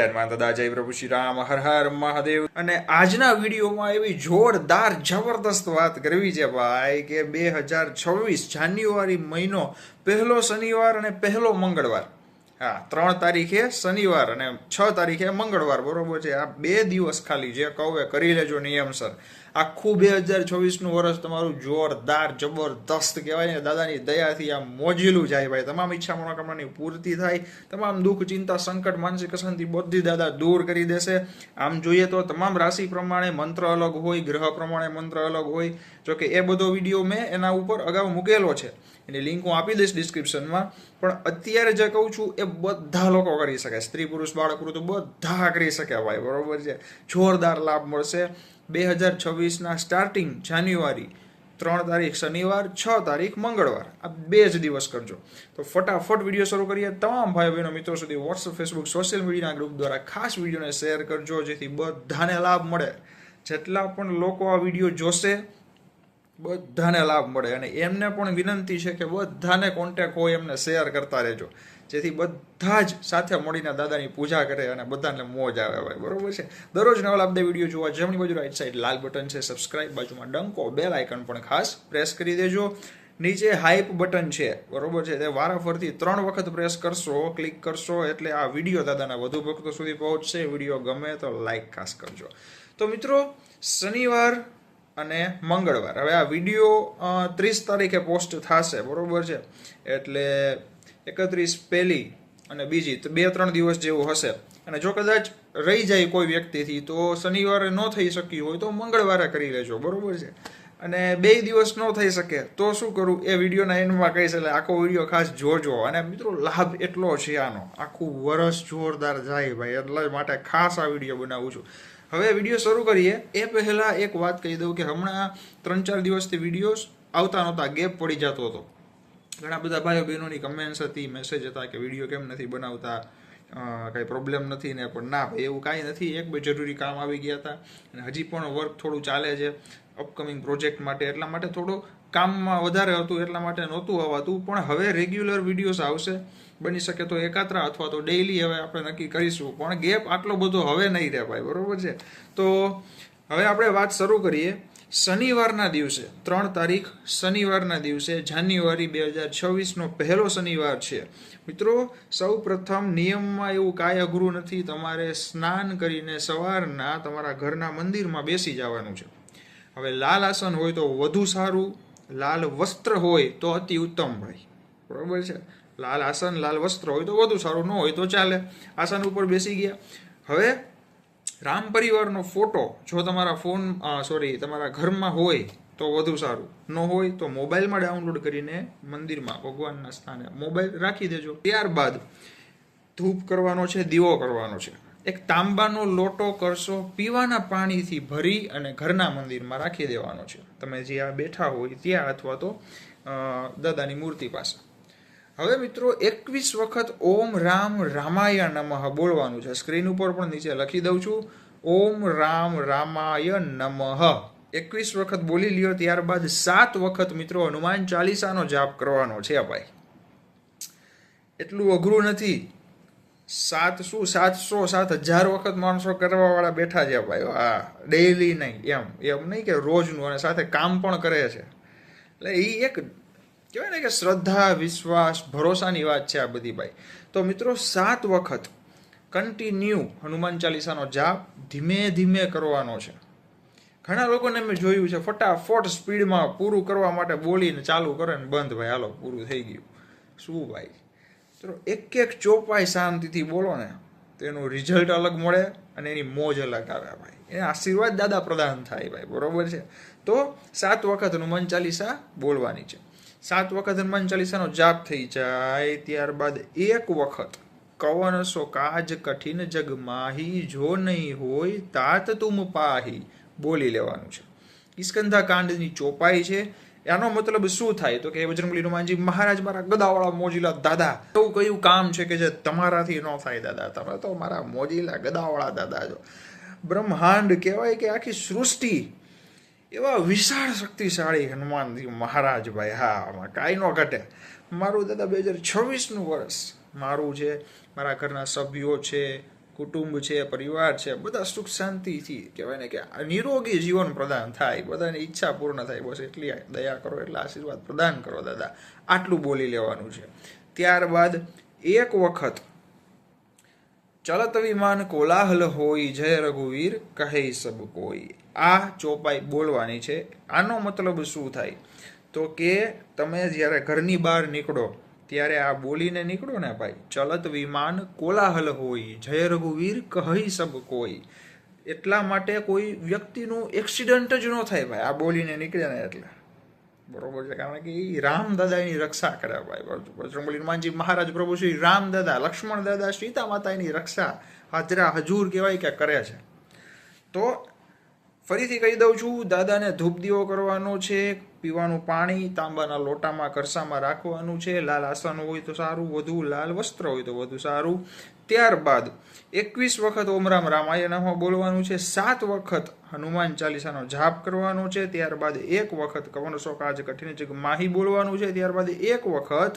હનુમાન દાદા જય પ્રભુ શ્રી રામ, હર હર મહાદેવ. અને આજના વિડીયોમાં એવી જોરદાર, જબરદસ્ત વાત કરવી છે ભાઈ કે બે હજાર છવ્વીસ જાન્યુઆરી મહિનો, પહેલો શનિવાર અને પહેલો મંગળવાર. હા, ત્રણ તારીખે શનિવાર અને છ તારીખે મંગળવાર, બરોબર છે? આ બે દિવસ ખાલી જે કહું કરી લેજો નિયમસર આખું બે હજાર છવ્વીસનું વર્ષ તમારું જોરદાર, જબરદસ્ત કહેવાય ને, દાદાની દયાથી આ મોજીલું જાય ભાઈ. તમામ ઈચ્છા મનોકામનાની પૂર્તિ થાય. તમામ દુઃખ, ચિંતા, સંકટ, માનસિક અશાંતિ બધી દાદા દૂર કરી દેશે. આમ જોઈએ તો તમામ રાશિ પ્રમાણે મંત્ર અલગ હોય, ગ્રહ પ્રમાણે મંત્ર અલગ હોય. જોકે એ બધો વીડિયો મેં એના ઉપર અગાઉ મૂકેલો છે. એની લિંક હું આપી દઈશ ડિસ્ક્રિપ્શનમાં. પણ અત્યારે જે કહું છું એ બધા લોકો કરી શકે. સ્ત્રી પુરુષ બાળક વૃદ્ધ બધા કરી શકે ભાઈ. બરોબર છે? જોરદાર લાભ મળશે. બે હજાર છવ્વીસના સ્ટાર્ટિંગ જાન્યુઆરી, ત્રણ તારીખ શનિવાર, છ તારીખ મંગળવાર. આ બે જ દિવસ કરજો. તો ફટાફટ વીડિયો શરૂ કરીએ. તમામ ભાઈ બહેનો મિત્રો સુધી વોટ્સઅપ ફેસબુક સોશિયલ મીડિયાના ગ્રુપ દ્વારા ખાસ વિડીયોને શેર કરજો, જેથી બધાને લાભ મળે. જેટલા પણ લોકો આ વીડિયો જોશે, બધાને લાભ મળે. અને એમને પણ વિનંતી છે કે બધાને કોન્ટેક્ટ હોય, એમને શેર કરતા રહેજો. જેથી બધા જ સાથે મળીને દાદાની પૂજા કરે અને બધાને મોજ આવે ભાઈ, બરોબર છે? દરરોજ નવા લાભદાય વીડિયો જોવા જમણી બાજુ રાઈટ સાઈડ લાલ બટન છે સબસ્ક્રાઇબ બાજુમાં ડંકો બેલ આઇકન પણ ખાસ પ્રેસ કરી દેજો. નીચે હાઇપ બટન છે, બરોબર છે? તે વારાફરતી ત્રણ વખત પ્રેસ કરશો ક્લિક કરશો, એટલે આ વીડિયો દાદાના વધુ ભક્તો સુધી પહોંચશે. વીડિયો ગમે તો લાઈક ખાસ કરજો. તો મિત્રો, શનિવાર અને મંગળવાર. હવે આ વીડિયો ત્રીસ તારીખે પોસ્ટ થશે, બરોબર છે? એટલે એકત્રીસ પહેલી અને બીજી તો બે ત્રણ દિવસ જેવું હશે. અને જો કદાચ રહી જાય કોઈ વ્યક્તિથી, તો શનિવારે ન થઈ શક્યું હોય તો મંગળવારે કરી લેજો, બરોબર છે? અને બે દિવસ ન થઈ શકે, તો શું કરું? એ વિડીયોના એન્ડમાં કહીશ, એટલે આખો વીડિયો ખાસ જોજો. અને મિત્રો, લાભ એટલો છે આનો. આખું વરસ જોરદાર જાય ભાઈ, એટલા માટે ખાસ આ વીડિયો બનાવું છું. હવે વીડિયો શરૂ કરીએ. એ પહેલાં એક વાત કહી દઉં કે હમણાં ત્રણ ચાર દિવસથી વિડીયોઝ આવતા નહોતા, ગેપ પડી જતો હતો. ઘણા બધા ભાઈઓ બહેનોની કમેન્ટ્સ હતી મેસેજ હતા કે વીડિયો કેમ નથી બનાવતા કંઈ પ્રોબ્લેમ નથી ને, પણ ના ભાઈ, એવું કાંઈ નથી. એક બે જરૂરી કામ આવી ગયા હતા અને હજી પણ વર્ક થોડું ચાલે છે અપકમિંગ પ્રોજેક્ટ માટે. એટલા માટે થોડો કામમાં વધારે હતું, એટલા માટે નહોતું આવતું પણ હવે રેગ્યુલર વિડીયોઝ આવશે. બની શકે તો એકાત્રા અથવા તો ડેઈલી હવે આપણે નક્કી કરીશું. પણ ગેપ આટલો બધો હવે નહીં રહે ભાઈ, બરાબર છે? તો હવે આપણે વાત શરૂ કરીએ. શનિવારના દિવસે, ત્રણ તારીખ શનિવારના દિવસે, જાન્યુઆરી બે હજાર છવ્વીસનો પહેલો શનિવાર છે. મિત્રો સૌ પ્રથમ નિયમમાં એવું કાંઈ અઘરું નથી, તમારે સ્નાન કરીને સવારના તમારા ઘરના મંદિરમાં બેસી જવાનું છે. હવે લાલ આસન હોય તો વધુ સારું, લાલ વસ્ત્ર હોય તો અતિ ઉત્તમ ભાઈ. બરાબર છે? લાલ આસન, લાલ વસ્ત્ર હોય તો વધુ સારું, ન હોય તો ચાલે. આસન ઉપર બેસી ગયા. હવે રામ પરિવારનો ફોટો જો તમારા ફોન સોરી તમારા ઘરમાં હોય તો વધુ સારું. ન હોય તો મોબાઈલમાં ડાઉનલોડ કરીને મંદિરમાં, ભગવાનના સ્થાને મોબાઈલ રાખી દેજો. ત્યારબાદ ધૂપ કરવાનો છે, દીવો કરવાનો છે. એક તાંબાનો લોટો કરશો, પીવાના પાણીથી ભરી અને ઘરના મંદિરમાં રાખી દેવાનો છે. તમે જ્યાં બેઠા હોય ત્યાં અથવા તો દાદાની મૂર્તિ પાસે. હવે મિત્રો, એકવીસ વખત ઓમ રામ રામાય નમઃ બોલવાનું છે. સ્ક્રીન ઉપર પણ નીચે લખી દઉં છું. ઓમ રામ રામાય નમઃ. એકવીસ વખત બોલી લ્યો, ત્યારબાદ સાત વખત મિત્રો હનુમાન ચાલીસાનો જાપ કરવાનો છે ભાઈ. એટલું અઘરું નથી. સાત શું? સાતસો, સાત હજાર વખત માણસો કરવા વાળા બેઠા છે ભાઈ. હા ડેઈલી નહીં, એમ એમ નહીં કે રોજનું, અને સાથે કામ પણ કરે છે. એટલે એ એક કહેવાય ને કે શ્રદ્ધા, વિશ્વાસ, ભરોસાની વાત છે આ બધી ભાઈ. તો મિત્રો, સાત વખત કન્ટિન્યુ હનુમાન ચાલીસાનો જાપ ધીમે ધીમે કરવાનો છે. ઘણા લોકોને મેં જોયું છે, ફટાફટ સ્પીડમાં પૂરું કરવા માટે બોલીને ચાલુ કરે ને બંધ ભાઈ. હાલો, પૂરું થઈ ગયું. શું ભાઈ? ચલો એક એક ચોપાઈ શાંતિથી બોલો ને, તો એનું રિઝલ્ટ અલગ મળે અને એની મોજ અલગ આવે ભાઈ. એ આશીર્વાદ દાદા પ્રદાન થાય ભાઈ, બરોબર છે? તો સાત વખત હનુમાન ચાલીસા બોલવાની છે. સાત વખત હનુમાન ચાલીસાનો જાપ થઈ જાય ત્યારબાદ એક વખત કવન સો કાજ કઠિન જગ માહી, જો નહીં હોય તાત તુમ પાહી. બોલી લેવાનું છે. ઈસ્કંધા કાંડની ચોપાઈ છે. એનો મતલબ શું થાય? તો કે બજરંગલી હનુમાનજી, મહારાજ મારા ગદાવાળા મોજીલા દાદા, એવું કયું કામ છે કે જે તમારાથી ન થાય દાદા? તમે તો મારા મોજીલા ગદાવાળા દાદા છો. બ્રહ્માંડ કહેવાય કે આખી સૃષ્ટિ એવા વિશાળ શક્તિશાળી હનુમાનજી મહારાજ ભાઈ, હા, આમાં કાંઈ ન ઘટે. મારું દાદા બે હજાર છવ્વીસનું વર્ષ. મારું છે, મારા ઘરના સભ્યો છે, કુટુંબ છે, પરિવાર છે, બધા સુખ શાંતિથી કહેવાય ને કે નિરોગી જીવન પ્રદાન થાય. બધાની ઈચ્છા પૂર્ણ થાય. બસ એટલી દયા કરો, એટલે આશીર્વાદ પ્રદાન કરો દાદા. આટલું બોલી લેવાનું છે. ત્યારબાદ એક વખત ચલત વિમાન કોલાહલ હોય, જય રઘુવીર કહે સબ કોઈ. આ ચોપાઈ બોલવાની છે. આનો મતલબ શું થાય? તો કે તમે જ્યારે ઘરની બહાર નીકળો, ત્યારે આ બોલીને નીકળો ને ભાઈ. ચલત વિમાન કોલાહલ હોય, જય રઘુવીર કહી સબ કોઈ. એટલા માટે કોઈ વ્યક્તિનું એક્સિડન્ટ જ ન થાય ભાઈ. આ બોલીને નીકળે ને એટલે. બરોબર છે? કારણ કે એ રામદાદાની રક્ષા કર્યા ભાઈ. બજરંગબલી હનુમાનજી મહારાજ પ્રભુ શ્રી રામદાદા, લક્ષ્મણ દાદા, સીતા માતા એની રક્ષા હાજરા હજૂર કહેવાય કે કરે છે. તો ફરીથી કહી દઉં છું, દાદાને ધૂપ દીવો કરવાનો છે. પીવાનું પાણી તાંબાના લોટામાં કરસામાં રાખવાનું છે. લાલ આસન હોય તો સારું, વધુ લાલ વસ્ત્ર હોય તો વધુ સારું. ત્યારબાદ એકવીસ વખત ઓમરામ રામાયણમાં બોલવાનું છે. સાત વખત હનુમાન ચાલીસાનો જાપ કરવાનો છે. ત્યારબાદ એક વખત કવન શોક આજ કઠિન જગ માહી બોલવાનું છે. ત્યારબાદ એક વખત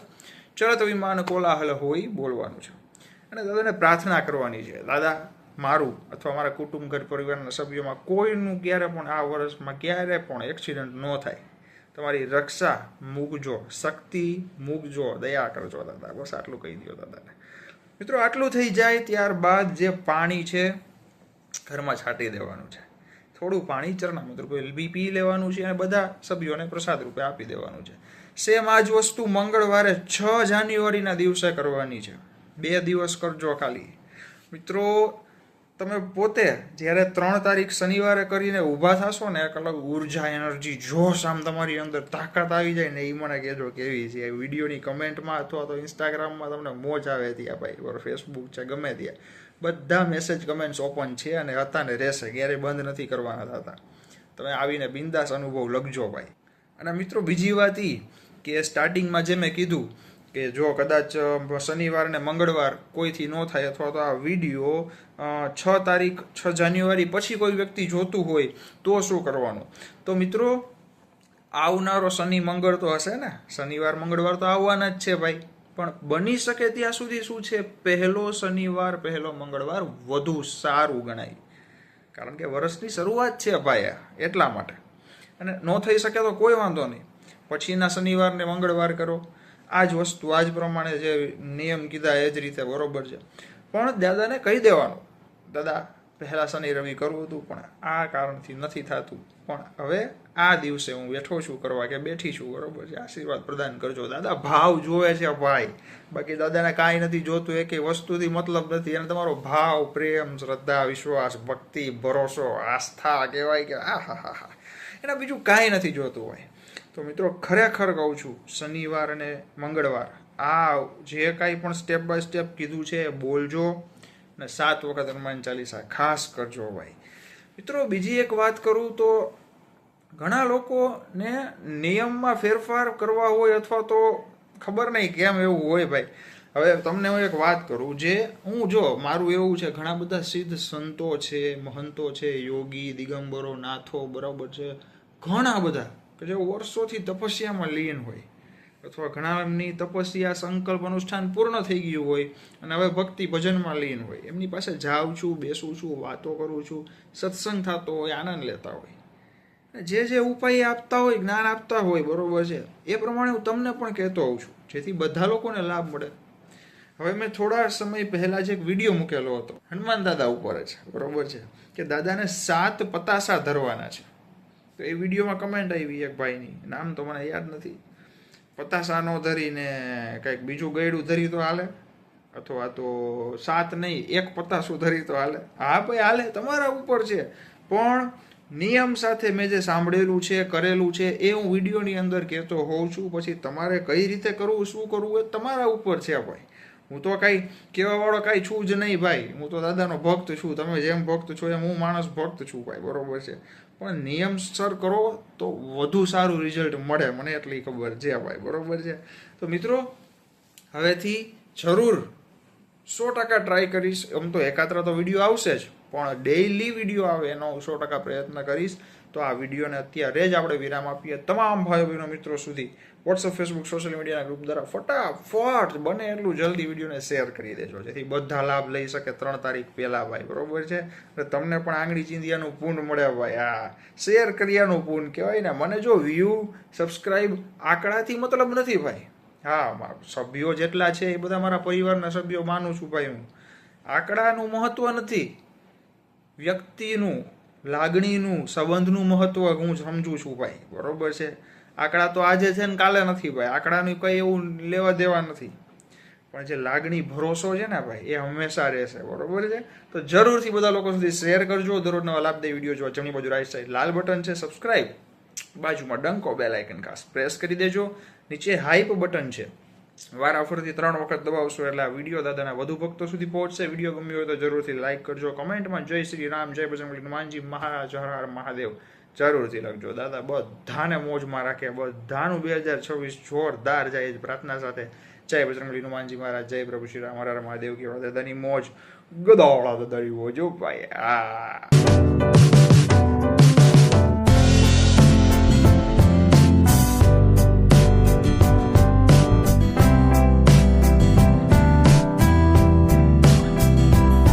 ચરત વિમાન કોલાહલ હોય બોલવાનું છે. અને દાદાને પ્રાર્થના કરવાની છે. દાદા, મારું અથવા મારા કુટુંબ, ઘર પરિવારના સભ્યોમાં કોઈનું ક્યારે પણ આ વર્ષમાં ક્યારે પણ એક્સિડન્ટ ન થાય. તમારી રક્ષા મૂકજો, શક્તિ મૂકજો, દયા કરજો દાદા. બસ આટલું કહી દો દાદાને. મિત્રો, આટલું થઈ જાય ત્યારબાદ જે પાણી છે, ઘરમાં છાંટી દેવાનું છે. થોડું પાણી ચરણામૃત રૂપે બી પી લેવાનું છે અને બધા સભ્યોને પ્રસાદ રૂપે આપી દેવાનું છે. સેમ આ જ વસ્તુ મંગળવારે છ જાન્યુઆરીના દિવસે કરવાની છે. બે દિવસ કરજો ખાલી. મિત્રો તમે પોતે જ્યારે ત્રણ તારીખ શનિવારે કરીને ઊભા થશો ને, એક અલગ ઊર્જા, એનર્જી, જોશ આમ તમારી અંદર તાકાત આવી જાય ને એ મને કહેજો કેવી છે. વિડીયોની કમેન્ટમાં અથવા તો ઇન્સ્ટાગ્રામમાં તમને મોજ આવે ત્યાં ભાઈ બરાબર ફેસબુક છે, ગમે ત્યાં. બધા મેસેજ કમેન્ટ્સ ઓપન છે અને હતા ને રહેશે, ક્યારેય બંધ નથી કરવાના હતા તમે આવીને બિંદાસ અનુભવ લખજો ભાઈ. અને મિત્રો બીજી વાત એ કે સ્ટાર્ટિંગમાં જે મેં કીધું કે જો કદાચ શનિવાર ને મંગળવાર કોઈથી ન થાય અથવા તો આ વીડિયો છ તારીખ, છ જાન્યુઆરી પછી કોઈ વ્યક્તિ જોતું હોય તો શું કરવાનું? તો મિત્રો, આવનારો શનિ, મંગળ તો હશે ને? શનિવાર, મંગળવાર તો આવવાના જ છે ભાઈ. પણ બની શકે ત્યાં સુધી શું છે? પહેલો શનિવાર, પહેલો મંગળવાર વધુ સારું ગણાય. કારણ કે વર્ષની શરૂઆત છે ભાઈ, એટલા માટે. અને ન થઈ શકે તો કોઈ વાંધો નહીં. પછીના શનિવાર ને મંગળવાર કરો. આ જ વસ્તુ આ જ પ્રમાણે જે નિયમ કીધા એ જ રીતે બરોબર છે. પણ દાદાને કહી દેવાનું, દાદા, પહેલાં શનિ રવિ કરવું હતું, પણ આ કારણથી નથી થતું. પણ હવે આ દિવસે હું બેઠો છું કરવા કે બેઠી છું, બરોબર છે? આશીર્વાદ પ્રદાન કરજો. દાદા, ભાવ જોવે છે ભાઈ. બાકી દાદાને કાંઈ નથી જોતું, એ કે વસ્તુથી મતલબ નથી. અને તમારો ભાવ, પ્રેમ, શ્રદ્ધા, વિશ્વાસ, ભક્તિ, ભરોસો, આસ્થા કહેવાય કે આ, હા હા હા. એના બીજું કાંઈ નથી જોતું હોય. તો મિત્રો ખરેખર કહું છું, શનિવાર અને મંગળવાર. આ જે કાંઈ પણ સ્ટેપ બાય સ્ટેપ કીધું છે બોલજો ને સાત વખત હનુમાન ચાલીસા ખાસ કરજો ભાઈ. મિત્રો બીજી એક વાત કરું તો ઘણા લોકોને નિયમમાં ફેરફાર કરવા હોય અથવા તો ખબર નહીં કેમ એવું હોય ભાઈ. હવે તમને હું એક વાત કરું, જે હું જો મારું એવું છે, ઘણા બધા સિદ્ધ સંતો છે, મહંતો છે, યોગી, દિગંબરો, નાથો, બરાબર છે, ઘણા બધા. કે જે વર્ષોથી તપસ્યામાં લીન હોય, અથવા ઘણા એમની તપસ્યા, સંકલ્પ, અનુષ્ઠાન પૂર્ણ થઈ ગયું હોય અને હવે ભક્તિ ભજનમાં લીન હોય, એમની પાસે જાઉં છું, બેસું છું, વાતો કરું છું, સત્સંગ થતો હોય, આનંદ લેતા હોય. જે જે ઉપાય આપતા હોય, જ્ઞાન આપતા હોય, બરોબર છે, એ પ્રમાણે હું તમને પણ કહેતો હોઉં છું, જેથી બધા લોકોને લાભ મળે. હવે મેં થોડા સમય પહેલા જ એક વીડિયો મૂકેલો હતો, હનુમાન દાદા ઉપર જ, બરોબર છે, કે દાદાને સાત પતાસા ધરવાના છે. તો એ વિડીયોમાં કમેન્ટ આવી એક ભાઈની. નામ તો મને યાદ નથી. પતાસા ધરીને કંઈક બીજું ગયડું ધરી તો હાલે. અથવા તો સાત નહીં, એક પતાસું ધરી તો હાલે. હા ભાઈ, હાલે. તમારા ઉપર છે. પણ નિયમ સાથે મેં જે સાંભળેલું છે, કરેલું છે, એ હું વિડીયોની અંદર કહેતો હોઉં છું. પછી તમારે કઈ રીતે કરવું, શું કરવું, એ તમારા ઉપર છે ભાઈ. હું તો કાંઈ કહેવાવાળો કાંઈ છું જ નહીં ભાઈ. હું તો દાદાનો ભક્ત છું. તમે જેમ ભક્ત છો એમ હું માણસ ભક્ત છું ભાઈ. બરોબર છે. પણ નિયમસર કરો તો વધુ સારું રિઝલ્ટ મળે. મને એટલી ખબર છે ભાઈ. બરોબર છે. તો મિત્રો, હવેથી જરૂર સો ટકા ટ્રાય કરીશ. આમ તો એકાત્ર તો વીડિયો આવશે જ. પણ ડેઇલી વીડિયો આવે એનો સો ટકા પ્રયત્ન કરીશ. તો આ વિડીયોને અત્યારે જ આપણે વિરામ આપીએ તમામ ભાઈઓ બહેનો મિત્રો સુધી. વોટ્સઅપ ફેસબુક સોશિયલ મીડિયાના ગ્રુપ દ્વારા ફટાફટ બને એટલું જલ્દી વિડીયોને શેર કરી દેજો. જેથી બધા લાભ લઈ શકે ત્રણ તારીખ પહેલાં ભાઈ, બરોબર છે? અને તમને પણ આંગળી ચીંધિયાનું પૂન મળે ભાઈ આ શેર કર્યાનું પૂન કહેવાય ને. મને જો વ્યૂ સબસ્ક્રાઈબ આંકડાથી મતલબ નથી ભાઈ. હા સભ્યો જેટલા છે એ બધા મારા પરિવારના સભ્યો માનું છું ભાઈ હું. આંકડાનું મહત્વ નથી. વ્યક્તિનું, લાગણીનું, સંબંધનું મહત્વ હું સમજું છું ભાઈ. બરોબર છે? આંકડા તો આજે છે ને કાલે નથી ભાઈ. આંકડાનું કંઈ એવું લેવા દેવા નથી. પણ જે લાગણી, ભરોસો છે ને ભાઈ, એ હંમેશા રહેશે. બરોબર છે? તો જરૂરથી બધા લોકો સુધી શેર કરજો. દરરોજ નવા લાભદાયી વીડિયો જોવા જમણી બાજુ રાઈટ સાઈડ લાલ બટન છે. સબસ્ક્રાઈબ બાજુમાં ડંકો બેલ આઇકન ખાસ પ્રેસ કરી દેજો. નીચે હાઈપ બટન છે. વારાફરતી ત્રણ વખત દબાવશો એટલે આ વીડિયો દાદાના વધુ ભક્તો સુધી પહોંચશે. વીડિયો ગમ્યો હોય તો જરૂરથી લાઈક કરજો. કમેન્ટમાં જય શ્રી રામ, જય બજરંગબલી હનુમાનજી મહારાજ, હર હર મહાદેવ. જરૂરથી લખજો. દાદા, બધાને મોજમાં રાખે. બધાનું બે હજાર છવ્વીસ જોરદાર જાય પ્રાર્થના સાથે જય બજરંગલી હનુમાનજી મહારાજ, જય પ્રભુ શ્રી રામ. હર મહાદેવ. કેવા દાદાની મોજ. ગદાવડા દાદાની મોજ. ભાઈ આ.